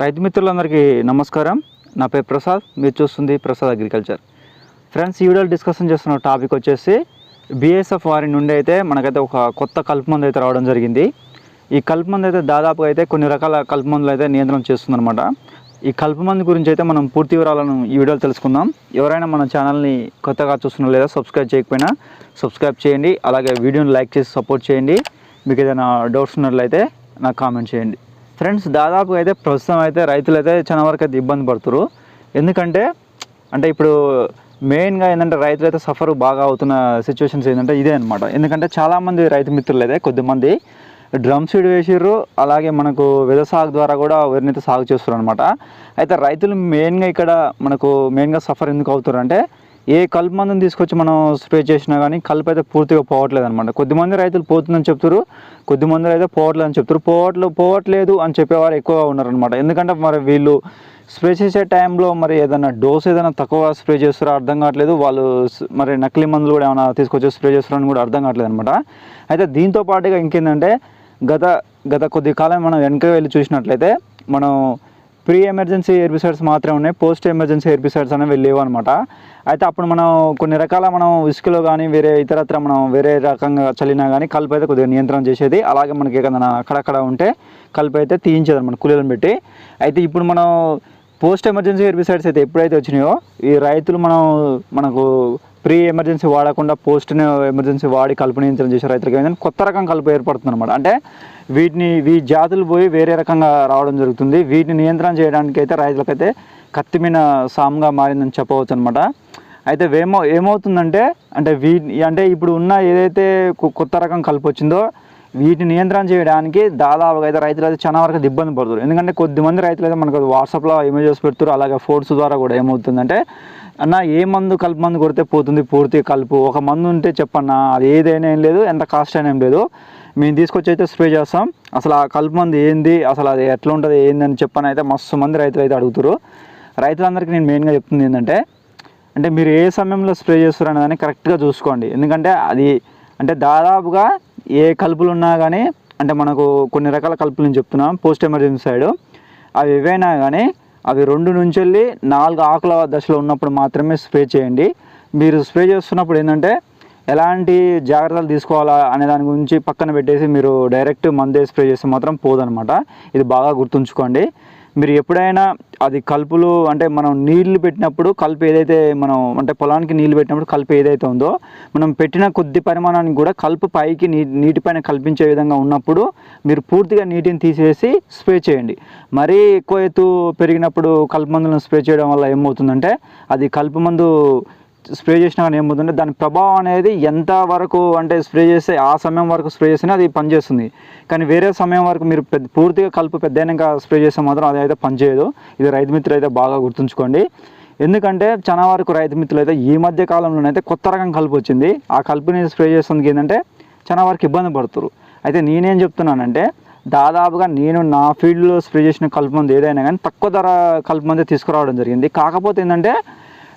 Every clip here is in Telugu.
రైతు మిత్రులందరికీ నమస్కారం. నా పేరు ప్రసాద్. మీరు చూస్తుంది ప్రసాద్ అగ్రికల్చర్. ఫ్రెండ్స్ ఈ వీడియోలో డిస్కషన్ చేస్తున్న టాపిక్ వచ్చేసి బిఎస్ఎఫ్ వారి నుండి అయితే మనకైతే ఒక కొత్త కలుపు మందు అయితే రావడం జరిగింది. ఈ కలుపు మందు అయితే దాదాపుగా అయితే కొన్ని రకాల కలుపు మందులు అయితే నియంత్రణ చేస్తుందన్నమాట. ఈ కలుపు మందు గురించి అయితే మనం పూర్తి వివరాలను ఈ వీడియోలో తెలుసుకుందాం. ఎవరైనా మన ఛానల్ని కొత్తగా చూస్తున్నా లేదా సబ్స్క్రైబ్ చేయకపోయినా సబ్స్క్రైబ్ చేయండి. అలాగే వీడియోని లైక్ చేసి సపోర్ట్ చేయండి. మీకు ఏదైనా డౌట్స్ ఉన్నట్లయితే నాకు కామెంట్ చేయండి. ఫ్రెండ్స్ దాదాపుగా అయితే ప్రస్తుతం అయితే రైతులు అయితే చాలా వరకు అయితే ఇబ్బంది పడుతున్నారు ఎందుకంటే అంటే ఇప్పుడు మెయిన్గా ఏంటంటే రైతులు అయితే సఫర్ బాగా అవుతున్న సిచ్యువేషన్స్ ఏంటంటే ఇదే అనమాట ఎందుకంటే చాలామంది రైతు మిత్రులు అయితే కొద్దిమంది డ్రమ్ సీడ్ వేసిర్రు అలాగే మనకు వెద సాగు ద్వారా కూడా వరిని అయితే సాగు చేస్తారు అనమాట అయితే రైతులు మెయిన్గా ఇక్కడ మనకు మెయిన్గా సఫర్ ఎందుకు అవుతారు అంటే ఏ కలుపు మందుని తీసుకొచ్చి మనం స్ప్రే చేసినా కానీ కలుపు అయితే పూర్తిగా పోవట్లేదు అనమాట కొద్దిమంది రైతులు పోతుందని చెప్తారు కొద్దిమంది అయితే పోవట్లేదు అని చెప్తారు పోవట్లు పోవట్లేదు అని చెప్పేవారు ఎక్కువగా ఉన్నారనమాట ఎందుకంటే మరి వీళ్ళు స్ప్రే చేసే టైంలో మరి ఏదైనా డోస్ ఏదైనా తక్కువ స్ప్రే చేస్తారో అర్థం కావట్లేదు. వాళ్ళు మరి నకిలీ మందులు కూడా ఏమైనా తీసుకొచ్చి స్ప్రే చేస్తారని కూడా అర్థం కావట్లేదు అనమాట అయితే దీంతో పాటుగా ఇంకేంటంటే గత గత కొద్ది కాలం మనం వెనక వెళ్ళి చూసినట్లయితే మనం ప్రీ ఎమర్జెన్సీ హెర్బిసైడ్స్ మాత్రమే ఉన్నాయి. పోస్ట్ ఎమర్జెన్సీ హెర్బిసైడ్స్ అనేవి లేవు అనమాట అయితే అప్పుడు మనం కొన్ని రకాల మనం ఇసుకలో కానీ వేరే ఇతరత్ర మనం వేరే రకంగా చల్లినా కానీ కలుపు అయితే కొద్దిగా నియంత్రణ చేసేది. అలాగే మనకి ఏదైనా అక్కడక్కడ ఉంటే కలుపు అయితే తీయించేది అనమాట కూలీలను పెట్టి. అయితే ఇప్పుడు మనం పోస్ట్ ఎమర్జెన్సీ హెర్బిసైడ్స్ అయితే ఎప్పుడైతే వచ్చినాయో ఈ రైతులు మనం మనకు ప్రీ ఎమర్జెన్సీ వాడకుండా పోస్ట్ ఎమర్జెన్సీ వాడి కలుపు నియంత్రణ చేసే రైతులకు ఏంటంటే కొత్త రకం కలుపు ఏర్పడుతుంది అనమాట అంటే వీటిని వీ జాతులు పోయి వేరే రకంగా రావడం జరుగుతుంది. వీటిని నియంత్రణ చేయడానికి అయితే రైతులకైతే కత్తిమీన సామ్గా మారిందని చెప్పవచ్చు అనమాట అయితే ఏమో ఏమవుతుందంటే అంటే వీ అంటే ఇప్పుడు ఉన్న ఏదైతే కొత్త రకం కలుపు వచ్చిందో వీటిని నియంత్రణ చేయడానికి దాదాపుగా అయితే రైతులు అయితే చాలా వరకు ఇబ్బంది పడుతున్నారు. ఎందుకంటే కొద్దిమంది రైతులు అయితే మనకు వాట్సాప్లో ఇమేజెస్ పెడుతారు అలాగే ఫోర్స్ ద్వారా కూడా ఏమవుతుందంటే అన్న ఏ మందు కలుపు మందు కొడితే పోతుంది? పూర్తి కలుపు. ఒక మందు ఉంటే చెప్పన్నా అది ఏదైనా ఏం లేదు ఎంత కాస్ట్ అయినా ఏం లేదు. మేము తీసుకొచ్చి అయితే స్ప్రే చేస్తాం. అసలు ఆ కలుపు మందు ఏంది? అసలు అది ఎట్లా ఉంటుంది? ఏంది? అని చెప్పని అయితే మస్తు మంది రైతులు అయితే అడుగుతారు రైతులందరికీ నేను మెయిన్గా చెప్తుంది ఏంటంటే అంటే మీరు ఏ సమయంలో స్ప్రే చేస్తారు అనేదాన్ని కరెక్ట్గా చూసుకోండి. ఎందుకంటే అది అంటే దాదాపుగా ఏ కలుపులు ఉన్నా కానీ అంటే మనకు కొన్ని రకాల కలుపులు నేను చెప్తున్నాం పోస్ట్ ఎమర్జెన్సీ సైడ్. అవి ఏవైనా కానీ అవి రెండు నుంచి వెళ్ళి నాలుగు ఆకుల దశలో ఉన్నప్పుడు మాత్రమే స్ప్రే చేయండి. మీరు స్ప్రే చేస్తున్నప్పుడు ఏంటంటే ఎలాంటి జాగ్రత్తలు తీసుకోవాలా అనే దాని గురించి పక్కన పెట్టేసి మీరు డైరెక్ట్ మందే స్ప్రే చేస్తే మాత్రం పోదనమాట ఇది బాగా గుర్తుంచుకోండి. మీరు ఎప్పుడైనా అది కలుపులు అంటే మనం నీళ్ళు పెట్టినప్పుడు కలుపు ఏదైతే మనం అంటే పొలానికి నీళ్ళు పెట్టినప్పుడు కలుపు ఏదైతే ఉందో మనం పెట్టిన కొద్ది పరిమాణానికి కూడా కలుపు పైకి నీ నీటిపైన కల్పించే విధంగా ఉన్నప్పుడు మీరు పూర్తిగా నీటిని తీసేసి స్ప్రే చేయండి. మరీ ఎక్కువ ఎత్తు పెరిగినప్పుడు కలుపు మందులను స్ప్రే చేయడం వల్ల ఏమవుతుందంటే అది కలుపు మందు స్ప్రే చేసినా కానీ ఏమవుతుందంటే దాని ప్రభావం అనేది ఎంత వరకు అంటే స్ప్రే చేస్తే ఆ సమయం వరకు స్ప్రే చేస్తేనే అది పనిచేస్తుంది. కానీ వేరే సమయం వరకు మీరు పెద్ద పూర్తిగా కలుపు పెద్ద అయినాక స్ప్రే చేస్తే మాత్రం అది అయితే పనిచేయదు. ఇది రైతు మిత్రులు అయితే బాగా గుర్తుంచుకోండి. ఎందుకంటే చాలా వరకు రైతు మిత్రులు అయితే ఈ మధ్య కాలంలోనైతే కొత్త రకం కలుపు వచ్చింది. ఆ కలుపుని స్ప్రే చేస్తుంది ఏంటంటే చాలా వరకు ఇబ్బంది పడుతురు అయితే నేనేం చెప్తున్నానంటే దాదాపుగా నేను నా ఫీల్డ్లో స్ప్రే చేసిన కలుపు మందు ఏదైనా కానీ తక్కువ ధర కలుపు మంది తీసుకురావడం జరిగింది. కాకపోతే ఏంటంటే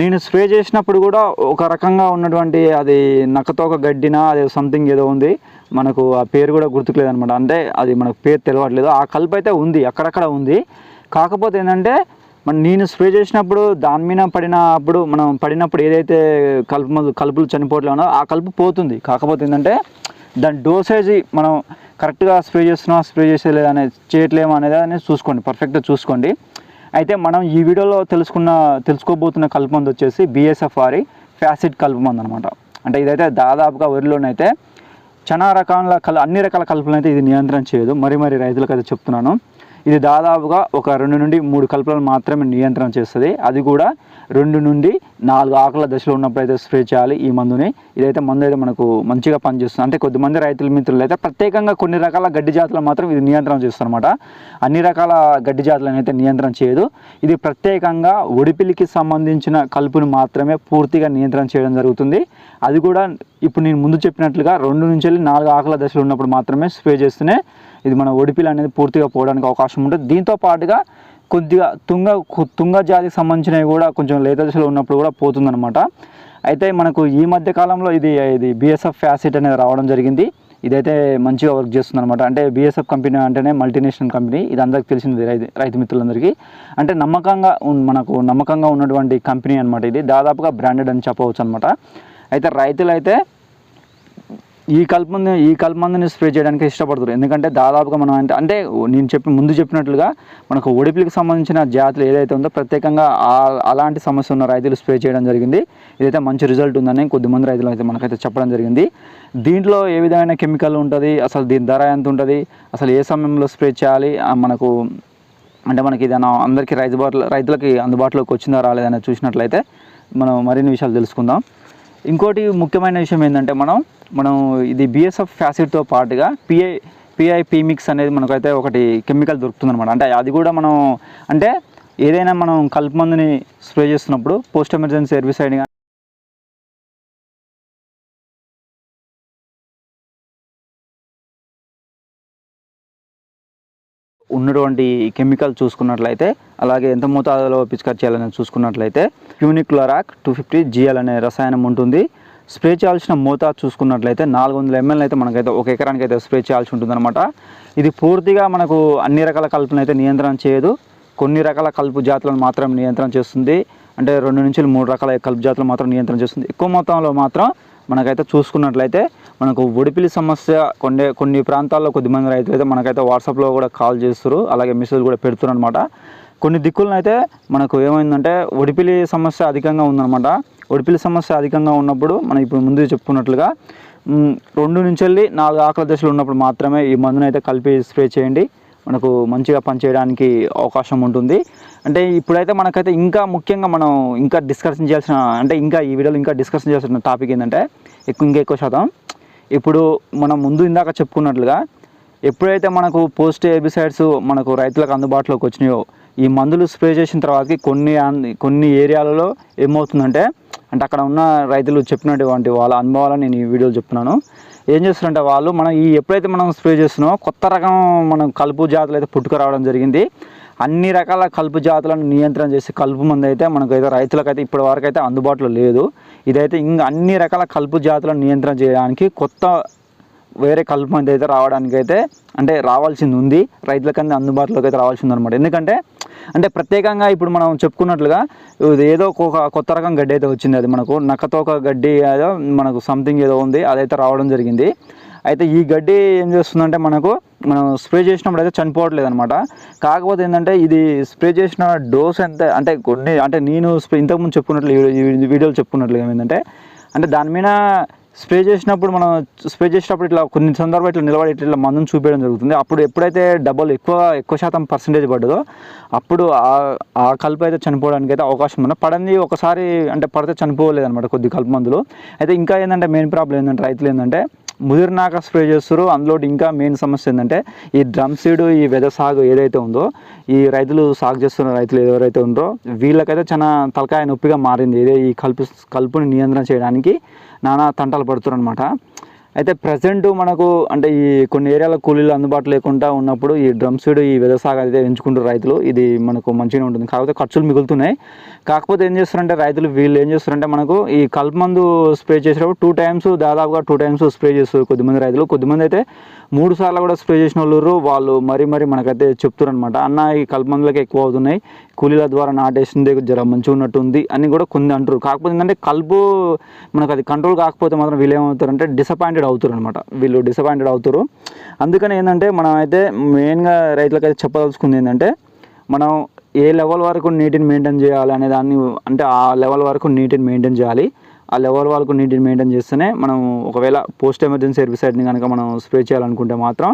నేను స్ప్రే చేసినప్పుడు కూడా ఒక రకంగా ఉన్నటువంటి అది నక్కతోక గడ్డిన అది సంథింగ్ ఏదో ఉంది. మనకు ఆ పేరు కూడా గుర్తుకులేదు అనమాట అంటే అది మనకు పేరు తెలియట్లేదు ఆ కలుపు అయితే ఉంది అక్కడక్కడ ఉంది. కాకపోతే ఏంటంటే మన నేను స్ప్రే చేసినప్పుడు దాని మీద పడిన అప్పుడు మనం పడినప్పుడు ఏదైతే కలుపు కలుపులు చనిపోవట్లే ఆ కలుపు పోతుంది. కాకపోతే ఏంటంటే దాని డోసేజ్ మనం కరెక్ట్గా స్ప్రే చేస్తున్నాం స్ప్రే చేసేలేదు అనేది చేయట్లేమో అనేది అనేది చూసుకోండి. పర్ఫెక్ట్గా చూసుకోండి. అయితే మనం ఈ వీడియోలో తెలుసుకున్న తెలుసుకోబోతున్న కలుపు మందు వచ్చేసి బిఎస్ఎఫ్ఆర్ఈ ఫ్యాసిడ్ కలుపు మందు అనమాట అంటే ఇదైతే దాదాపుగా వరిలోనైతే చాలా రకాల కల అన్ని రకాల కలుపులను అయితే ఇది నియంత్రణ చేయదు. మరి మరి రైతులకు అయితే చెప్తున్నాను. ఇది దాదాపుగా ఒక రెండు నుండి మూడు కలుపులను మాత్రమే నియంత్రణ చేస్తుంది. అది కూడా రెండు నుండి నాలుగు ఆకుల దశలో ఉన్నప్పుడు అయితే స్ప్రే చేయాలి ఈ మందుని. ఇదైతే మందు అయితే మనకు మంచిగా పనిచేస్తుంది. అంటే కొద్దిమంది రైతుల మిత్రులు అయితే ప్రత్యేకంగా కొన్ని రకాల గడ్డి జాతులు మాత్రం ఇది నియంత్రణ చేస్తుంది అనమాట అన్ని రకాల గడ్డి జాతులను అయితే నియంత్రణ చేయదు. ఇది ప్రత్యేకంగా ఒడిపిలికి సంబంధించిన కలుపును మాత్రమే పూర్తిగా నియంత్రణ చేయడం జరుగుతుంది. అది కూడా ఇప్పుడు నేను ముందు చెప్పినట్లుగా రెండు నుంచి నాలుగు ఆకుల దశలో ఉన్నప్పుడు మాత్రమే స్ప్రే చేస్తూనే ఇది మన ఒడిపిలు అనేది పూర్తిగా పోవడానికి అవకాశం ఉంటుంది. దీంతో పాటుగా కొద్దిగా తుంగ తుంగ జాతికి సంబంధించినవి కూడా కొంచెం లేత దశలో ఉన్నప్పుడు కూడా పోతుందన్నమాట. అయితే మనకు ఈ మధ్య కాలంలో ఇది ఇది బిఎస్ఎఫ్ ఫ్యాసిట్ అనేది రావడం జరిగింది. ఇదైతే మంచిగా వర్క్ చేస్తుంది అనమాట అంటే బిఎస్ఎఫ్ కంపెనీ అంటేనే మల్టీనేషనల్ కంపెనీ. ఇది అందరికి తెలిసింది రైతు రైతు మిత్రులందరికీ. అంటే నమ్మకంగా మనకు నమ్మకంగా ఉన్నటువంటి కంపెనీ అనమాట ఇది. దాదాపుగా బ్రాండెడ్ అని చెప్పవచ్చు అనమాట అయితే రైతులైతే ఈ కల్పమంది ఈ కల్పమందుని స్ప్రే చేయడానికి ఇష్టపడతారు. ఎందుకంటే దాదాపుగా మనం అంటే అంటే నేను చెప్పి ముందు చెప్పినట్లుగా మనకు ఒడిపిలకు సంబంధించిన జాతులు ఏదైతే ఉందో ప్రత్యేకంగా అలాంటి సమస్య ఉన్న రైతులు స్ప్రే చేయడం జరిగింది. ఇదైతే మంచి రిజల్ట్ ఉందని కొద్దిమంది రైతులు అయితే మనకైతే చెప్పడం జరిగింది. దీంట్లో ఏ విధమైన కెమికల్ ఉంటుంది? అసలు దీని ధర ఎంత ఉంటుంది? అసలు ఏ సమయంలో స్ప్రే చేయాలి? మనకు అంటే మనకి ఇది అందరికీ రైతు రైతులకి అందుబాటులోకి వచ్చిందా రాలేదని చూసినట్లయితే మనం మరిన్ని విషయాలు తెలుసుకుందాం. ఇంకోటి ముఖ్యమైన విషయం ఏంటంటే మనం మనం ఇది బిఎస్ఎఫ్ ఫ్యాసిడ్తో పాటుగా పిఐ పిఐ పిమిక్స్ అనేది మనకైతే ఒకటి కెమికల్ దొరుకుతుంది అనమాట అంటే అది కూడా మనం అంటే ఏదైనా మనం కలుపు మందుని స్ప్రే చేస్తున్నప్పుడు పోస్ట్ ఎమర్జెన్సీ హెర్బిసైడ్ ఉన్నటువంటి కెమికల్ చూసుకున్నట్లయితే అలాగే ఎంత మోతాదులో పిచికారి చేయాలని చూసుకున్నట్లయితే క్యూనిక్లోరాక్ టూ ఫిఫ్టీ జిఎల్ అనే రసాయనం ఉంటుంది. స్ప్రే చేయాల్సిన మోతాదు చూసుకున్నట్లయితే నాలుగు వందల ఎంఎల్ అయితే మనకైతే ఒక ఎకరానికి అయితే స్ప్రే చేయాల్సి ఉంటుందన్నమాట. ఇది పూర్తిగా మనకు అన్ని రకాల కలుపును అయితే నియంత్రణ చేయదు. కొన్ని రకాల కలుపు జాతులను మాత్రం నియంత్రణ చేస్తుంది. అంటే రెండు నుంచి మూడు రకాల కలుపు జాతులు మాత్రం నియంత్రణ చేస్తుంది. ఎక్కువ మొత్తంలో మాత్రం మనకైతే చూసుకున్నట్లయితే మనకు ఒడిపిలి సమస్య కొన్ని కొన్ని ప్రాంతాల్లో కొద్దిమంది రైతులు అయితే మనకైతే వాట్సాప్లో కూడా కాల్ చేస్తారు అలాగే మెసేజ్ కూడా పెడుతున్నారు అనమాట కొన్ని దిక్కులను అయితే మనకు ఏమైందంటే ఒడిపిలి సమస్య అధికంగా ఉందన్నమాట. ఒడిపిలి సమస్య అధికంగా ఉన్నప్పుడు మనం ఇప్పుడు ముందు చెప్పుకున్నట్లుగా రెండు నుంచి వెళ్ళి నాలుగు ఆకలి దశలు ఉన్నప్పుడు మాత్రమే ఈ మందును అయితే కలిపి స్ప్రే చేయండి. మనకు మంచిగా పనిచేయడానికి అవకాశం ఉంటుంది. అంటే ఇప్పుడైతే మనకైతే ఇంకా ముఖ్యంగా మనం ఇంకా డిస్కషన్ చేయాల్సిన అంటే ఇంకా ఈ వీడియోలో ఇంకా డిస్కషన్ చేయాల్సిన టాపిక్ ఏంటంటే ఎక్కువ ఇంకా ఎక్కువ శాతం ఇప్పుడు మనం ముందు ఇందాక చెప్పుకున్నట్లుగా ఎప్పుడైతే మనకు పోస్ట్ ఎబిసైడ్స్ మనకు రైతులకు అందుబాటులోకి వచ్చినాయో ఈ మందులు స్ప్రే చేసిన తర్వాతకి కొన్ని కొన్ని ఏరియాలలో ఏమవుతుందంటే అంటే అక్కడ ఉన్న రైతులు చెప్పినటువంటి వాళ్ళ అనుభవాలను నేను ఈ వీడియోలో చెప్తున్నాను. ఏం చేస్తారంటే వాళ్ళు మనం ఈ ఎప్పుడైతే మనం స్ప్రే చేస్తున్నామో కొత్త రకం మనం కలుపు జాతులు అయితే పుట్టుకు రావడం జరిగింది. అన్ని రకాల కలుపు జాతులను నియంత్రణ చేసే కలుపు మందు అయితే మనకైతే రైతులకైతే ఇప్పటి వరకు అయితే అందుబాటులో లేదు. ఇదైతే ఇంకా అన్ని రకాల కలుపు జాతులను నియంత్రణ చేయడానికి కొత్త వేరే కలుపు మంది అయితే రావడానికి అయితే అంటే రావాల్సింది ఉంది. రైతులకన్నా అందుబాటులోకి అయితే రావాల్సింది అనమాట ఎందుకంటే అంటే ప్రత్యేకంగా ఇప్పుడు మనం చెప్పుకున్నట్లుగా ఇది ఏదో ఒక కొత్త రకం గడ్డి అయితే వచ్చింది. అది మనకు నక్కతోక గడ్డి ఏదో మనకు సంథింగ్ ఏదో ఉంది. అదైతే రావడం జరిగింది. అయితే ఈ గడ్డి ఏం చేస్తుందంటే మనకు మనం స్ప్రే చేసినప్పుడు అయితే చనిపోవట్లేదు అనమాట కాకపోతే ఏంటంటే ఇది స్ప్రే చేసిన డోస్ ఎంత అంటే కొన్ని అంటే నేను స్ప్రే ఇంతకుముందు చెప్పుకున్నట్లు వీడియోలు చెప్పుకున్నట్లుగా ఏంటంటే చెప్పుకున్నట్లు అంటే దాని మీద స్ప్రే చేసినప్పుడు మనం స్ప్రే చేసినప్పుడు ఇట్లా కొన్ని సందర్భాలు ఇట్లా నిలబడి ఇట్లా మందుని చూపించడం జరుగుతుంది. అప్పుడు ఎప్పుడైతే డబ్బులు ఎక్కువ ఎక్కువ శాతం పర్సంటేజ్ పడ్డదో అప్పుడు ఆ- ఆ కలుపు అయితే చనిపోవడానికి అయితే అవకాశం ఉంది. పడింది ఒకసారి అంటే పడితే చనిపోలేదు అనమాట కొద్ది కలుపు మందులు. అయితే ఇంకా ఏంటంటే మెయిన్ ప్రాబ్లం ఏంటంటే రైతులు ఏంటంటే ముదిరినాక స్ప్రే చేస్తారు అందులో ఇంకా మెయిన్ సమస్య ఏంటంటే ఈ డ్రమ్ సీడ్ ఈ వెద సాగు ఏదైతే ఉందో ఈ రైతులు సాగు చేస్తున్న రైతులు ఎవరైతే ఉందో వీళ్ళకైతే చాలా తలకాయ నొప్పిగా మారింది. ఇదే ఈ కలుపు కలుపుని నియంత్రణ చేయడానికి నానా తంటాలు పడుతున్నారు అనమాట అయితే ప్రజెంట్ మనకు అంటే ఈ కొన్ని ఏరియాల కూలీలు అందుబాటు లేకుండా ఉన్నప్పుడు ఈ డ్రమ్ సీడ్ ఈ వెద సాగు అయితే ఎంచుకుంటారు రైతులు. ఇది మనకు మంచిగా ఉంటుంది. కాకపోతే ఖర్చులు మిగులుతున్నాయి. కాకపోతే ఏం చేస్తారంటే రైతులు వీళ్ళు ఏం చేస్తారంటే మనకు ఈ కలుపు మందు స్ప్రే చేసేటప్పుడు టూ టైమ్స్ దాదాపుగా టూ టైమ్స్ స్ప్రే చేస్తారు కొద్దిమంది రైతులు. కొద్దిమంది అయితే మూడు సార్లు కూడా స్ప్రే చేసిన వాళ్ళు వాళ్ళు మరీ మరీ మనకైతే చెప్తారు అనమాట అన్న ఈ కలుపు మందులకి ఎక్కువ అవుతున్నాయి. కూలీల ద్వారా నాటేసింది జర మంచిగా ఉన్నట్టు ఉంది అని కూడా కొన్ని అంటారు కాకపోతే ఏంటంటే కలుపు మనకు అది కంట్రోల్ కాకపోతే మాత్రం వీళ్ళు ఏమవుతారంటే డిసప్పాయింటెడ్ అవుతారు అనమాట వీళ్ళు డిసప్పాయింటెడ్ అవుతారు. అందుకని ఏంటంటే మనం అయితే మెయిన్గా రైతులకైతే చెప్పదలుచుకుంది ఏంటంటే మనం ఏ లెవెల్ వరకు నీటిని మెయింటైన్ చేయాలి అనే దాన్ని అంటే ఆ లెవెల్ వరకు నీటిని మెయింటైన్ చేయాలి. ఆ లెవెల్ వరకు నీటిని మెయింటైన్ చేస్తేనే మనం ఒకవేళ పోస్ట్ ఎమర్జెన్సీ హెర్బిసైడ్ని కనుక మనం స్ప్రే చేయాలనుకుంటే మాత్రం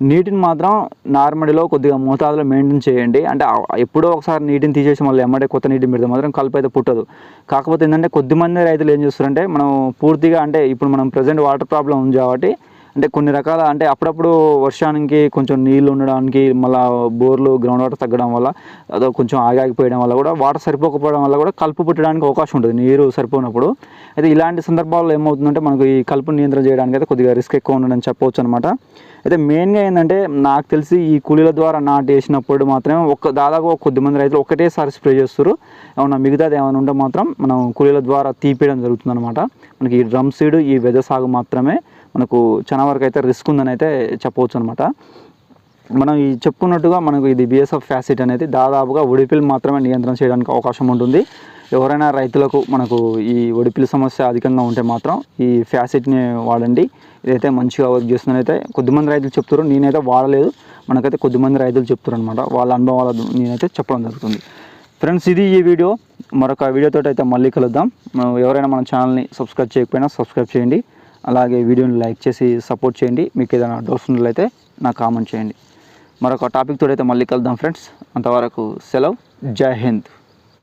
నీటిని మాత్రం నార్మడిలో కొద్దిగా మోతాదులో మెయింటైన్ చేయండి. అంటే ఎప్పుడో ఒకసారి నీటిని తీసేసి మళ్ళీ ఎమ్మడే కొత్త నీటిని పెడితే మాత్రం కలుపు అయితే పుట్టదు. కాకపోతే ఏంటంటే కొద్దిమంది రైతులు ఏం చేస్తారంటే మనం పూర్తిగా అంటే ఇప్పుడు మనం ప్రజెంట్ వాటర్ ప్రాబ్లం ఉంది కాబట్టి అంటే కొన్ని రకాల అంటే అప్పుడప్పుడు వర్షానికి కొంచెం నీళ్ళు ఉండడానికి మళ్ళీ బోర్లు గ్రౌండ్ వాటర్ తగ్గడం వల్ల అదో కొంచెం ఆగాగిపోయడం వల్ల కూడా వాటర్ సరిపోకపోవడం వల్ల కూడా కలుపు పుట్టడానికి అవకాశం ఉంటుంది నీరు సరిపోనప్పుడు. అయితే ఇలాంటి సందర్భాల్లో ఏమవుతుందంటే మనకు ఈ కలుపు నియంత్రణ చేయడానికి అయితే కొద్దిగా రిస్క్ ఎక్కువ ఉండదని చెప్పవచ్చు అనమాట అయితే మెయిన్గా ఏంటంటే నాకు తెలిసి ఈ కూలీల ద్వారా నాటు వేసినప్పుడు మాత్రమే ఒక దాదాపు కొద్ది కొద్దిమంది రైతులు ఒకటేసారి స్ప్రే చేస్తారు ఏమన్నా మిగతాది ఏమైనా ఉంటే మాత్రం మనం కూలీల ద్వారా తీపేయడం జరుగుతుంది అనమాట మనకి ఈ డ్రమ్ సీడ్ ఈ వెద సాగు మాత్రమే మనకు చాలా వరకు అయితే రిస్క్ ఉందని అయితే చెప్పవచ్చు అనమాట మనం ఈ చెప్పుకున్నట్టుగా మనకు ఇది బిఎస్ఎఫ్ ఫ్యాసిట్ అనేది దాదాపుగా ఒడిపిల్ మాత్రమే నియంత్రణ చేయడానికి అవకాశం ఉంటుంది. ఎవరైనా రైతులకు మనకు ఈ ఒడిపిల్ సమస్య అధికంగా ఉంటే మాత్రం ఈ ఫ్యాసిట్ని వాడండి. ఇదైతే మంచిగా వర్క్ చేస్తుందని అయితే కొద్దిమంది రైతులు చెప్తారు నేనైతే వాడలేదు. మనకైతే కొద్దిమంది రైతులు చెప్తారు అనమాట వాళ్ళ అనుభవాల నేనైతే చెప్పడం జరుగుతుంది. ఫ్రెండ్స్ ఇది ఈ వీడియో. మరొక వీడియోతో అయితే మళ్ళీ కలుద్దాం. మనం ఎవరైనా మన ఛానల్ని సబ్స్క్రైబ్ చేయకపోయినా సబ్స్క్రైబ్ చేయండి. అలాగే వీడియోని లైక్ చేసి సపోర్ట్ చేయండి. మీకు ఏదైనా డౌట్స్ ఉన్నట్లయితే నాకు కామెంట్ చేయండి. మరొక టాపిక్ తోడైతే మళ్ళీ కలుద్దాం ఫ్రెండ్స్. అంతవరకు సెలవు. జై హింద్.